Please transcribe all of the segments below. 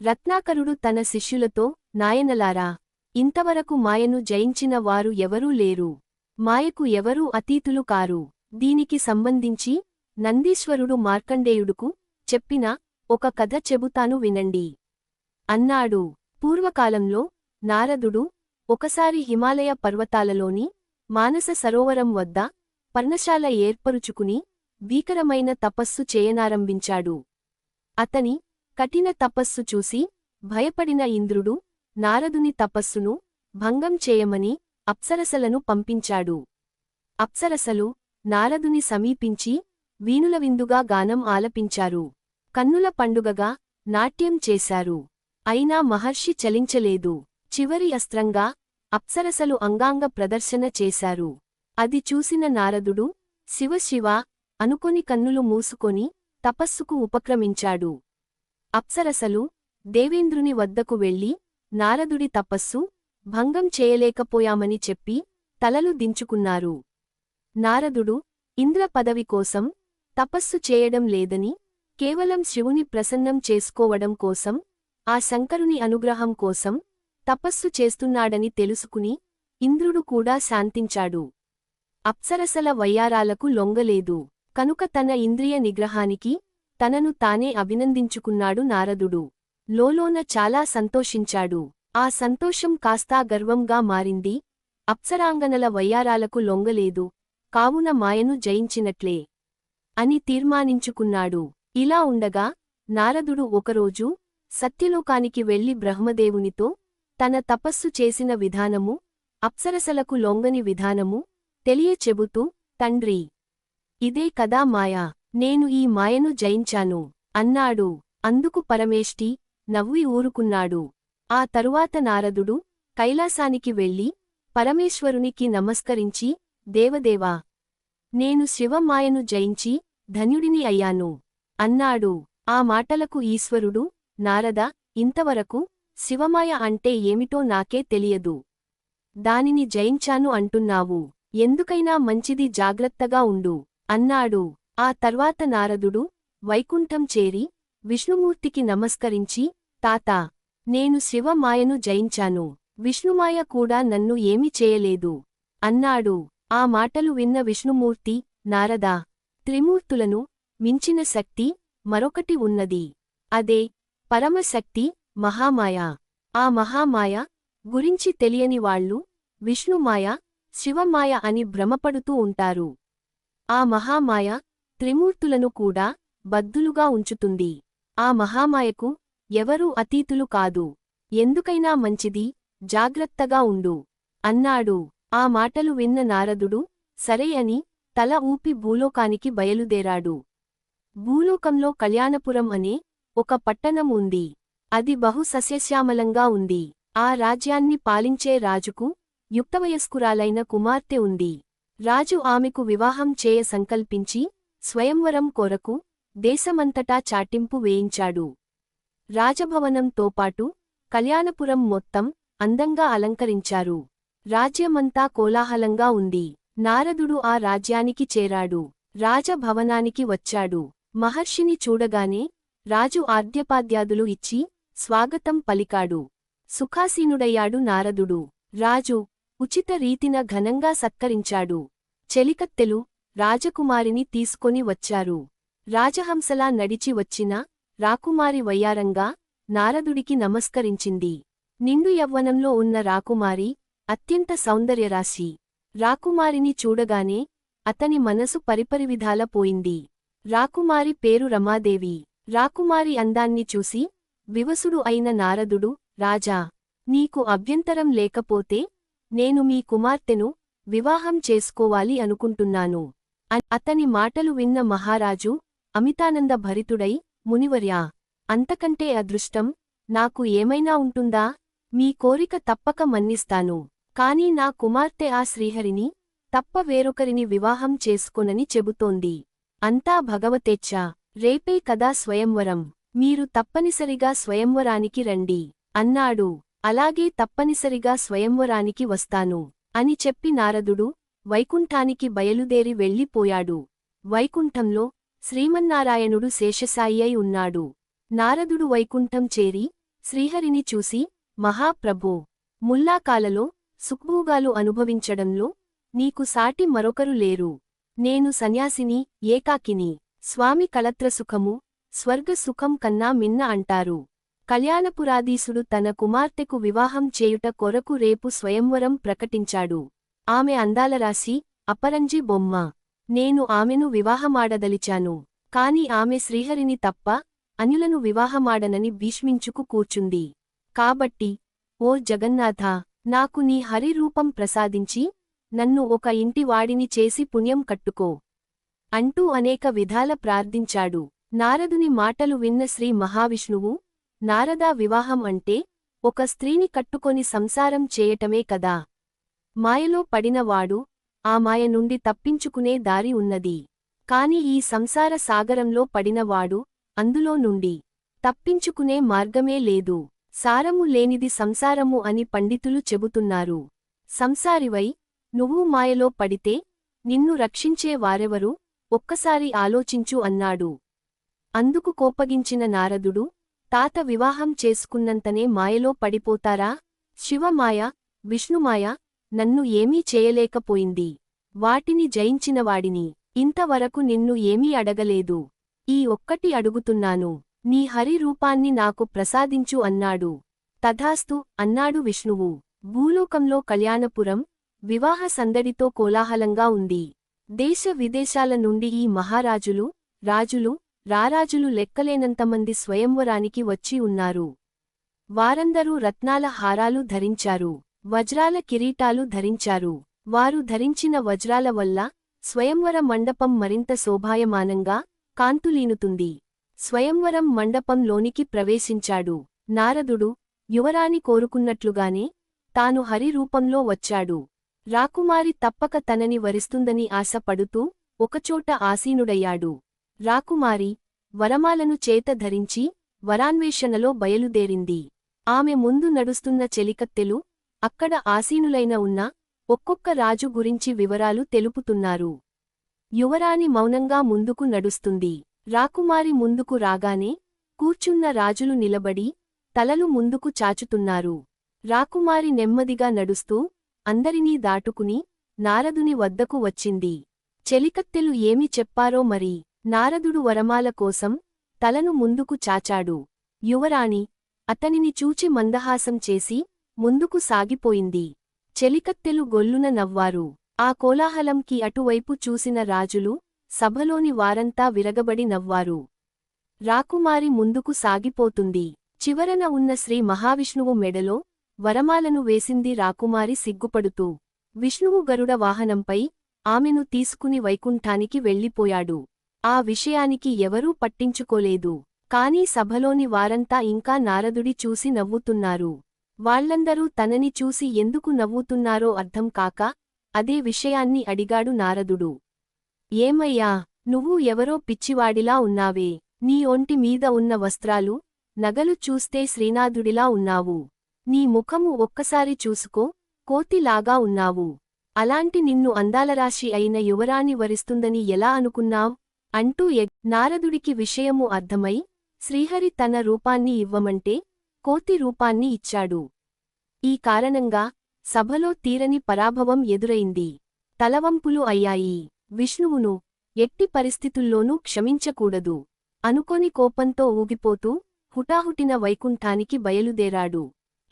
రత్నాకరుడు తన శిష్యులతో నాయనలారా ఇంతవరకు మాయను జయించిన వారు ఎవరూ లేరు. మాయకు ఎవరూ అతీతులు కారు. దీనికి సంబంధించి నందీశ్వరుడు మార్కండేయుడుకు చెప్పిన ఒక కథ చెబుతాను వినండి. అన్నాడు. పూర్వకాలంలో నారదుడు ఒకసారి హిమాలయ పర్వతాలలోని మానస సరోవరం వద్ద పర్ణశాల ఏర్పరుచుకుని భీకరమైన తపస్సు చేయనారంభించాడు. అతని కఠిన తపస్సు చూసి భయపడిన ఇంద్రుడు నారదుని తపస్సును భంగం చేయమని అప్సరసలను పంపించాడు. అప్సరసలు నారదుని సమీపించి వీణులవిందుగా గానం ఆలపించారు. కన్నుల పండుగగా నాట్యం చేశారు. అయినా మహర్షి చలించలేదు. చివరి అస్త్రంగా అప్సరసలు అంగాంగ ప్రదర్శన చేశారు. అది చూసిన నారదుడు శివశివ అనుకొని కన్నులు మూసుకొని తపస్సుకు ఉపక్రమించాడు. అప్సరసలు దేవేంద్రుని వద్దకు వెళ్ళి నారదుడి తపస్సు భంగం చేయలేకపోయామని చెప్పి తలలు దించుకున్నారు. నారదుడు ఇంద్ర పదవి కోసం తపస్సు చేయడం లేదని కేవలం శివుని ప్రసన్నం చేసుకోవడం కోసం ఆ శంకరుని అనుగ్రహం కోసం తపస్సు చేస్తున్నాడని తెలుసుకుని ఇంద్రుడు కూడా శాంతించాడు. అప్సరసల వయ్యారాలకు లొంగలేదు. కనుక తన ఇంద్రియ నిగ్రహానికి తనను తానే అభినందించుకున్నాడు నారదుడు. లోలోన చాలా సంతోషించాడు. ఆ సంతోషం కాస్తా గర్వంగా మారింది. అప్సరాంగనల వయ్యారాలకు లొంగలేదు. కావున మాయను జయించినట్లే అని తీర్మానించుకున్నాడు. ఇలా ఉండగా నారదుడు ఒకరోజు సత్యలోకానికి వెళ్ళి బ్రహ్మదేవునితో తన తపస్సు చేసిన విధానము అప్సరసలకు లొంగని విధానము తెలియచెబుతూ తండ్రి ఇదే కదా మాయా? నేను ఈ మాయను జయించాను. అన్నాడు. అందుకు పరమేష్టి నవ్వి ఊరుకున్నాడు. ఆ తరువాత నారదుడు కైలాసానికి వెళ్ళి పరమేశ్వరునికి నమస్కరించి దేవదేవా నేను శివమాయను జయించి ధన్యుడిని అయ్యాను. అన్నాడు. ఆ మాటలకు ఈశ్వరుడు నారద ఇంతవరకు శివమాయ అంటే ఏమిటో నాకే తెలియదు. దానిని జయించాను అంటున్నావు. ఎందుకైనా మంచిది జాగ్రత్తగా ఉండు. అన్నాడు. ఆ తర్వాత నారదుడు వైకుంఠం చేరి విష్ణుమూర్తికి నమస్కరించి తాతా నేను శివమాయను జయించాను. విష్ణుమాయ కూడా నన్ను ఏమి చేయలేదు అన్నాడు. ఆ మాటలు విన్న విష్ణుమూర్తి నారదా త్రిమూర్తులను మించిన శక్తి మరొకటి ఉన్నది. అదే పరమశక్తి మహామాయ. ఆ మహామాయ గురించి తెలియని వాళ్ళు విష్ణుమాయ శివమాయ అని భ్రమపడుతూ ఉంటారు. ఆ మహామాయ త్రిమూర్తులను కూడా బద్దులుగా ఉంచుతుంది. ఆ మహామాయకు ఎవరూ అతీతులు కాదు. ఎందుకైనా మంచిది జాగ్రత్తగా ఉండు. అన్నాడు. ఆ మాటలు విన్న నారదుడు సరే అని తల ఊపి భూలోకానికి బయలుదేరాడు. భూలోకంలో కళ్యాణపురం అనే ఒక పట్టణం ఉంది. అది బహు సస్యశ్యామలంగా ఉంది. ఆ రాజ్యాన్ని పాలించే రాజుకు యుక్తవయస్కురాలైన కుమార్తె ఉంది. రాజు ఆమెకు వివాహం చేయ సంకల్పించి స్వయంవరం కొరకు దేశమంతటా చాటింపు వేయించాడు. రాజభవనంతో పాటు కళ్యాణపురం మొత్తం అందంగా అలంకరించారు. రాజ్యమంతా కోలాహలంగా ఉంది. నారదుడు ఆ రాజ్యానికి చేరాడు. రాజభవనానికి వచ్చాడు. మహర్షిని చూడగానే రాజు ఆర్ద్యపాద్యాదులు ఇచ్చి స్వాగతం పలికాడు. సుఖాసీనుడయ్యాడు నారదుడు. రాజు ఉచిత రీతిన ఘనంగా సత్కరించాడు. చెలికత్తెలు రాజకుమారిని తీసుకొని వచ్చారు. రాజహంసలా నడిచి వచ్చిన రాకుమారి వయ్యారంగా నారదుడికి నమస్కరించింది. నిండు యవ్వనంలో ఉన్న రాకుమారి అత్యంత సౌందర్యరాశి. రాకుమారిని చూడగానే అతని మనసు పరిపరివిధాల పోయింది. రాకుమారి పేరు రమాదేవి. రాకుమారి అందాన్ని చూసి వివసుడు అయిన నారదుడు రాజా నీకు అభ్యంతరం లేకపోతే నేను మీ కుమార్తెను వివాహం చేసుకోవాలి అనుకుంటున్నాను. అతని మాటలు విన్న మహారాజు అమితానంద భరితుడై మునివర్యా అంతకంటే అదృష్టం నాకు ఏమైనా ఉంటుందా? మీ కోరిక తప్పక మన్నిస్తాను. కాని నా కుమార్తె ఆ శ్రీహరిని తప్ప వేరొకరిని వివాహం చేసుకొనని చెబుతోంది. అంతా భగవతేచ్ఛ. రేపే కదా స్వయంవరం. మీరు తప్పనిసరిగా స్వయంవరానికి రండి. అన్నాడు. అలాగే తప్పనిసరిగా స్వయంవరానికి వస్తాను. అని చెప్పి నారదుడు వైకుంఠానికి బయలుదేరి వెళ్ళిపోయాడు. వైకుంఠంలో శ్రీమన్నారాయణుడు శేషసాయి అయి ఉన్నాడు. నారదుడు వైకుంఠం చేరి శ్రీహరిని చూసి మహాప్రభో! ముల్లాకాలలో సుఖ్భోగాలు అనుభవించడంలో నీకు సాటి మరొకరు లేరు. నేను సన్యాసిని ఏకాకిని స్వామి కళత్రసుఖము సుఖము స్వర్గ సుఖం కన్నా మిన్న అంటారు. కళ్యాణపురాధీసుడు తన కుమార్తెకు వివాహం చేయుట కొరకు రేపు స్వయంవరం ప్రకటించాడు. ఆమె అందాల రాశి అపరంజి బొమ్మ. నేను ఆమెను వివాహమాడదలిచాను. కాని ఆమె శ్రీహరిని తప్ప అన్యులను వివాహమాడనని భీష్మించుకు కూర్చుంది. కాబట్టి ఓ జగన్నాథ నాకు నీ హరిరూపం ప్రసాదించి నన్ను ఒక ఇంటివాడిని చేసి పుణ్యం కట్టుకో. అంటూ అనేక విధాల ప్రార్థించాడు. నారదుని మాటలు విన్న శ్రీ మహావిష్ణువు నారదా వివాహం అంటే ఒక స్త్రీని కట్టుకొని సంసారం చేయటమే కదా. మాయలో పడినవాడు ఆ మాయ నుండి తప్పించుకునే దారి ఉన్నది. కాని ఈ సంసార సాగరంలో పడినవాడు అందులో నుండి తప్పించుకునే మార్గమే లేదు. సారము లేనిది సంసారము అని పండితులు చెబుతున్నారు. సంసారివై నువ్వు మాయలో పడితే నిన్ను రక్షించే వారెవరు? ఒక్కసారి ఆలోచించు అన్నాడు. అందుకు కోపగించిన నారదుడు తాత వివాహం చేసుకున్నంతనే మాయలో పడిపోతారా? శివమాయ విష్ణుమాయ నన్ను ఏమీ చేయలేకపోయింది. వాటిని జయించినవాడిని. ఇంతవరకు నిన్ను ఏమీ అడగలేదు. ఈ ఒక్కటి అడుగుతున్నాను. నీ హరి రూపాన్ని నాకు ప్రసాదించు అన్నాడు. తథాస్తు అన్నాడు విష్ణువు. భూలోకంలో కళ్యాణపురం వివాహ సందడితో కోలాహలంగా ఉంది. దేశ విదేశాల నుండి ఈ మహారాజులు రాజులు రారాజులు లెక్కలేనంతమంది స్వయంవరానికి వచ్చి ఉన్నారు. వారందరూ రత్నాల హారాలు ధరించారు. వజ్రాల కిరీటాలు ధరించారు. వారు ధరించిన వజ్రాల వల్ల స్వయంవర మండపం మరింత శోభాయమానంగా కాంతులీనుతుంది. స్వయంవరం మండపంలోనికి ప్రవేశించాడు. నారదుడు యువరాణి కోరుకున్నట్లుగానే తాను హరి రూపంలో వచ్చాడు. రాకుమారి తప్పక తనని వరిస్తుందని ఆశపడుతూ ఒకచోట ఆసీనుడయ్యాడు. రాకుమారి వరమాలను చేత ధరించి వరాన్వేషణలో బయలుదేరింది. ఆమె ముందు నడుస్తున్న చెలికత్తెలు అక్కడ ఆసీనులైన ఉన్న ఒక్కొక్క రాజు గురించి వివరాలు తెలుపుతున్నారు. యువరాణి మౌనంగా ముందుకు నడుస్తుంది. రాకుమారి ముందుకు రాగానే కూర్చున్న రాజులు నిలబడి తలలు ముందుకు చాచుతున్నారు. రాకుమారి నెమ్మదిగా నడుస్తూ అందరినీ దాటుకుని నారదుని వద్దకు వచ్చింది. చెలికత్తెలు ఏమి చెప్పారో మరి నారదుడు వరమాల కోసం తలను ముందుకు చాచాడు. యువరాణి అతనిని చూచి మందహాసం చేసి ముందుకు సాగిపోయింది. చెలికత్తెలు గొల్లున నవ్వారు. ఆ కోలాహలంకి అటువైపు చూసిన రాజులు సభలోని వారంతా విరగబడి నవ్వారు. రాకుమారి ముందుకు సాగిపోతుంది. చివరన ఉన్న శ్రీ మహావిష్ణువు మెడలో వరమాలను వేసింది రాకుమారి సిగ్గుపడుతూ. విష్ణువు గరుడ వాహనంపై ఆమెను తీసుకుని వైకుంఠానికి వెళ్ళిపోయాడు. ఆ విషయానికి ఎవరూ పట్టించుకోలేదు. కాని సభలోని వారంతా ఇంకా నారదుడి చూసి నవ్వుతున్నారు. వాళ్ళందరూ తనని చూసి ఎందుకు నవ్వుతున్నారో అర్థం కాక అదే విషయాన్ని అడిగాడు నారదుడు. ఏమయ్యా నువ్వు ఎవరో పిచ్చివాడిలా ఉన్నావే నీ ఒంటి మీద ఉన్న వస్త్రాలు నగలు చూస్తే శ్రీనాథుడిలా ఉన్నావు. నీ ముఖము ఒక్కసారి చూసుకో కోతిలాగా ఉన్నావు. అలాంటి నిన్ను అందాలరాశి అయిన యువరాణి వరిస్తుందని ఎలా అనుకున్నావ్? అంటూ నారదుడికి విషయము అర్థమై శ్రీహరి తన రూపాన్ని ఇవ్వమంటే కోతి రూపాన్ని ఇచ్చాడు. ఈ కారణంగా సభలో తీరని పరాభవం ఎదురైంది. తలవంపులు అయ్యాయి. విష్ణువును ఎట్టి పరిస్థితుల్లోనూ క్షమించకూడదు. అనుకోని కోపంతో ఊగిపోతూ హుటాహుటిన వైకుంఠానికి బయలుదేరాడు.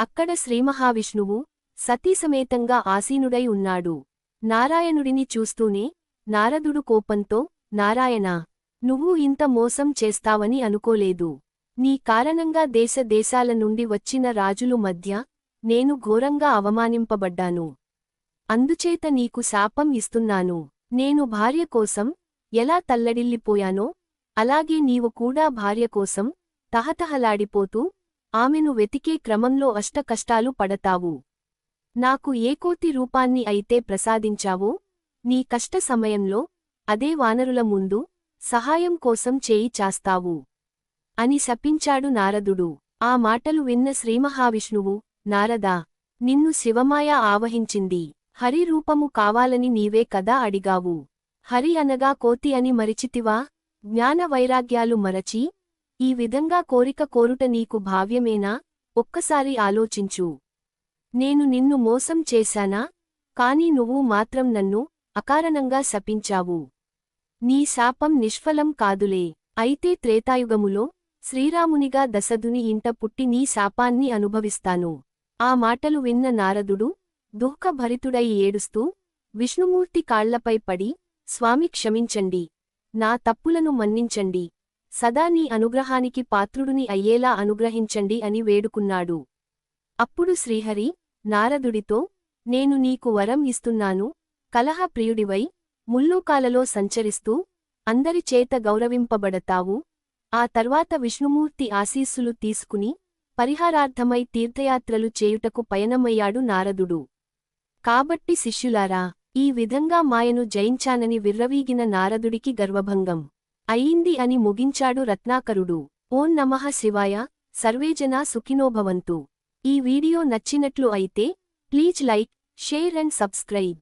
అక్కడ శ్రీమహావిష్ణువు సతీసమేతంగా ఆసీనుడై ఉన్నాడు. నారాయణుడిని చూస్తూనే నారదుడు కోపంతో నారాయణా నువ్వు ఇంత మోసం చేస్తావని అనుకోలేదు. నీ కారణంగా దేశ దేశాల నుండి వచ్చిన రాజులు మధ్య నేను ఘోరంగా అవమానింపబడ్డాను. అందుచేత నీకు శాపం ఇస్తున్నాను. నేను భార్య కోసం ఎలా తల్లడిల్లిపోయానో అలాగే నీవు కూడా భార్య కోసం తహతహలాడిపోతూ ఆమెను వెతికే క్రమంలో అష్టకష్టాలు పడతావు. నాకు ఏకోతి రూపాన్ని అయితే ప్రసాదించావో నీ కష్ట సమయంలో అదే వానరుల ముందు సహాయం కోసం చేయి చాస్తావు. అని శపించాడు నారదుడు. ఆ మాటలు విన్న శ్రీమహావిష్ణువు నారదా నిన్ను శివమాయ ఆవహించింది. హరి రూపము కావాలని నీవే కదా అడిగావు. హరి అనగా కోతి అని మరిచితివా? జ్ఞాన వైరాగ్యాలు మరచి ఈ విధంగా కోరిక కోరుట నీకు భావ్యమేనా? ఒక్కసారి ఆలోచించు. నేను నిన్ను మోసం చేశానా? కాని నువ్వు మాత్రం నన్ను అకారణంగా శపించావు. నీ శాపం నిష్ఫలం కాదులే. అయితే త్రేతాయుగములో శ్రీరామునిగా దశదుని ఇంట పుట్టి నీ శాపాన్ని అనుభవిస్తాను. ఆ మాటలు విన్న నారదుడు దుఃఖభరితుడై ఏడుస్తూ విష్ణుమూర్తి కాళ్ళపై పడి స్వామి క్షమించండి. నా తప్పులను మన్నించండి. సదా నీ అనుగ్రహానికి పాత్రుడుని అయ్యేలా అనుగ్రహించండి అని వేడుకున్నాడు. అప్పుడు శ్రీహరి నారదుడితో నేను నీకు వరం ఇస్తున్నాను. కలహ ప్రియుడివై ముల్లూకాలలో సంచరిస్తూ అందరి చేత గౌరవింపబడతావు. ఆ తర్వాత విష్ణుమూర్తి ఆశీస్సులు తీసుకుని పరిహారార్థమై తీర్థయాత్రలు చేయుటకు పయనమయ్యాడు నారదుడు. కాబట్టి శిష్యులారా ఈ విధంగా మాయను జయించానని విర్రవీగిన నారదుడికి గర్వభంగం. అయింది అని ముగించాడు రత్నాకరుడు. ఓం నమః శివాయ సర్వేజనా సుఖినోభవంతు. ఈ వీడియో నచ్చినట్లు అయితే please like share and subscribe.